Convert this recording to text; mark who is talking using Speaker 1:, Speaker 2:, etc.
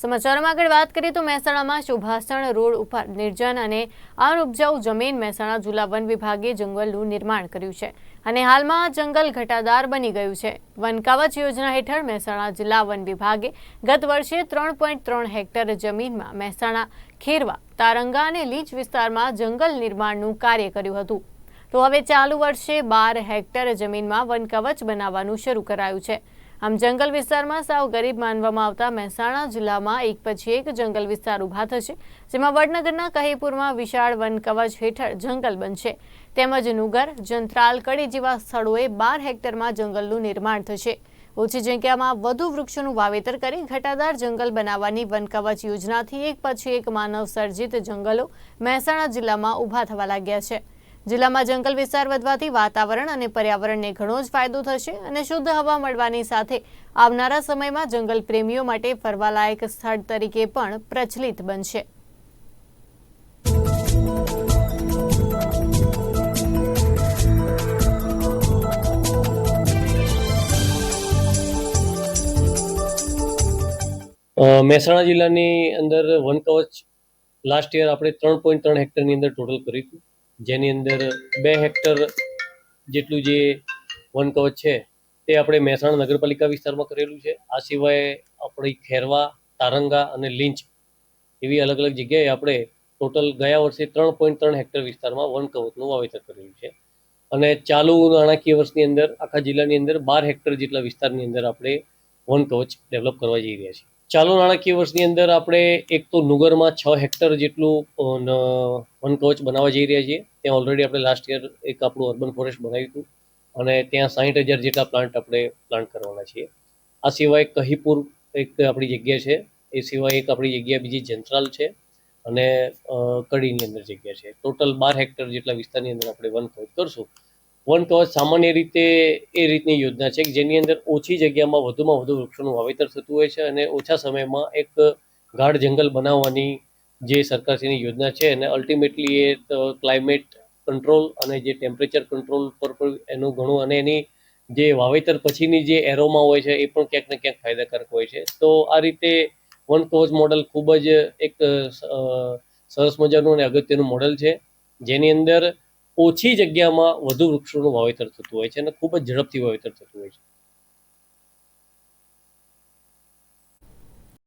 Speaker 1: સમાચારમાં આગળ વાત કરીએ તો મહેસાણામાં શુભાસણ રોડ ઉપર નિર્જન અને અનઉપજાઉ જમીન મહેસાણા જુલા વન વિભાગે જંગલનું નિર્માણ કર્યું છે અને હાલમાં જંગલ ઘટાદાર બની ગયું છે. વન કવચ યોજના હેઠળ મહેસાણા જિલ્લા વન વિભાગે ગત વર્ષે ત્રણ પોઈન્ટ ત્રણ હેક્ટર જમીનમાં મહેસાણા, ખેરવા, તારંગા અને લીંચ વિસ્તારમાં જંગલ નિર્માણનું કાર્ય કર્યું હતું. તો હવે ચાલુ વર્ષે બાર હેક્ટર જમીનમાં વન કવચ બનાવવાનું શરૂ કરાયું છે. આમ જંગલ વિસ્તારમાં સાવ ગરીબ માનવામાં આવતા મહેસાણા જિલ્લામાં એક પછી એક જંગલ વિસ્તાર ઊભા થશે, જેમાં વડનગરના કહીપુરમાં વિશાળ વન કવચ હેઠળ જંગલ બનશે. તેમજ નુગર, જંત્રાલ કડી જેવા સ્થળોએ બાર હેક્ટરમાં જંગલનું નિર્માણ થશે. ઓછી જગ્યામાં વધુ વૃક્ષોનું વાવેતર કરી ઘટાદાર જંગલ બનાવવાની વન કવચ યોજનાથી એક પછી એક માનવ સર્જિત જંગલો મહેસાણા જિલ્લામાં ઊભા થવા લાગ્યા છે. જિલ્લામાં જંગલ વિસ્તાર વધવાથી વાતાવરણ અને પર્યાવરણને ઘણો જ ફાયદો થશે અને શુદ્ધ હવા મળવાની સાથે આવનારા સમયમાં જંગલ પ્રેમીઓ માટે ફરવાલાયક સ્થળ તરીકે પણ પ્રચલિત બનશે.
Speaker 2: મહેસાણા જિલ્લાની અંદર વન કવચ લાસ્ટ યર આપણે ત્રણ પોઈન્ટ ત્રણ હેક્ટરની અંદર ટોટલ કરી જેની અંદર બે હેક્ટર જેટલું જે વન કવચ છે, તે આપણે મહેસાણા નગરપાલિકા વિસ્તારમાં કરેલું છે. આ સિવાય આપણી ખેરવા, તારંગા અને લીંચ એવી અલગ અલગ જગ્યાએ આપણે ટોટલ ગયા વર્ષે ત્રણ પોઈન્ટ ત્રણ હેક્ટર વિસ્તારમાં વન કવચનું વાવેતર કરેલું છે. અને ચાલુ નાણાકીય વર્ષની અંદર આખા જિલ્લાની અંદર બાર હેક્ટર જેટલા વિસ્તારની અંદર આપણે વન કવચ ડેવલપ કરવા જઈ રહ્યા છીએ. ચાલુ નાણાકીય વર્ષની અંદર આપણે એક તો નુગરમાં છ હેક્ટર જેટલું વનકવચ વન કવચ બનાવવા જઈ રહ્યા છીએ. ત્યાં ઓલરેડી આપણે લાસ્ટ યર એક આપણું અર્બન ફોરેસ્ટ બનાવ્યું હતું અને ત્યાં સાહીઠ હજાર જેટલા પ્લાન્ટ આપણે પ્લાન્ટ કરવાના છીએ. આ સિવાય કહીપુર એક આપણી જગ્યા છે. એ સિવાય એક આપણી જગ્યા બીજી જંત્રાલ છે અને કડીની અંદર જગ્યા છે. ટોટલ બાર હેક્ટર જેટલા વિસ્તારની અંદર આપણે વન કવચ કરશું. વન કવચ સામાન્ય રીતે એ રીતની યોજના છે કે જેની અંદર ઓછી જગ્યામાં વધુમાં વધુ વૃક્ષોનું વાવેતર થતું હોય છે અને ઓછા સમયમાં એક ગાઢ જંગલ બનાવવાની જે સરકારશ્રીની યોજના છે અને અલ્ટિમેટલી એ ક્લાઇમેટ કંટ્રોલ અને જે ટેમ્પરેચર કંટ્રોલ પર પણ એનું ઘણું અને એની જે વાવેતર પછીની જે એરોમાં હોય છે એ પણ ક્યાંક ને ક્યાંક ફાયદાકારક હોય છે. તો આ રીતે વન કવચ મોડલ ખૂબ જ એક સરસ મજાનું અને અગત્યનું મોડલ છે. જેની અંદર ઓછી જગ્યામાં વધુ વૃક્ષોનું વાવેતર થતું હોય છે અને ખૂબ જ ઝડપથી વાવેતર થતું હોય છે.